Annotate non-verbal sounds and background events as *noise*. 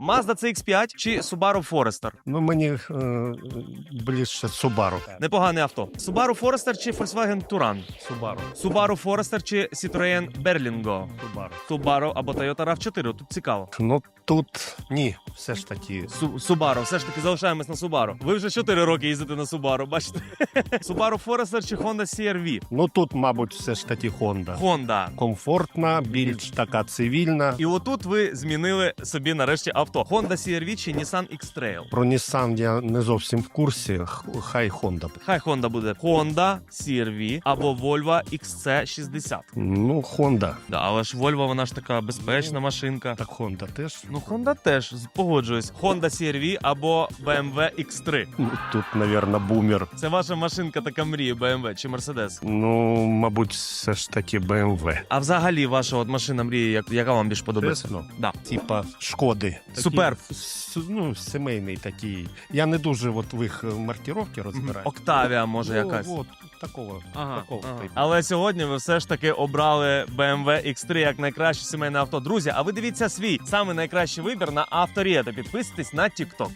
Mazda CX-5 чи Subaru Forester? Ну, мені е, ближче Subaru. Непогане авто. Subaru Forester чи Volkswagen Touran? Subaru. Subaru Forester чи Citroën Berlingo? Subaru. Subaru або Toyota RAV4. Тут цікаво. Ну тут ні, все ж таки. Су- Subaru, все ж таки залишаємось на Subaru. Ви вже 4 роки їздите на Subaru, бачите? *laughs* Subaru Forester чи Honda CR-V? Ну тут, мабуть, все ж таки Honda. Honda. Комфортна, більш така цивільна. І отут ви змінили собі нарешті авто. Honda CR-V чи Nissan X-Trail? Про Nissan я не зовсім в курсі. Х- Хай Honda. Хай Honda буде Honda CR-V або Volvo XC60. Ну, Honda. Да, але ж Volvo вона ж така безпечна машинка. Так Honda теж. Ну, Honda теж з- погоджуюсь. Honda CR-V або BMW X3. Ну, тут, мабуть, бумер. Це ваша машинка така мрії, BMW чи Mercedes. Ну, мабуть, все ж таки BMW. А взагалі ваша от машина мрії, як- яка вам більш подобається? Чесно? Да. Типа Шкоди. Такі, Супер. с- Ну, сімейний такий. Я не дуже от в їх маркіровки розбираю. Октавія, може, Ну, якась. От, такого. Ага, такого ага. типу. Але сьогодні ви все ж таки обрали BMW X3 як найкраще сімейне авто. Друзі, а ви дивіться свій самий найкращий вибір на авторія та підписуйтесь на TikTok.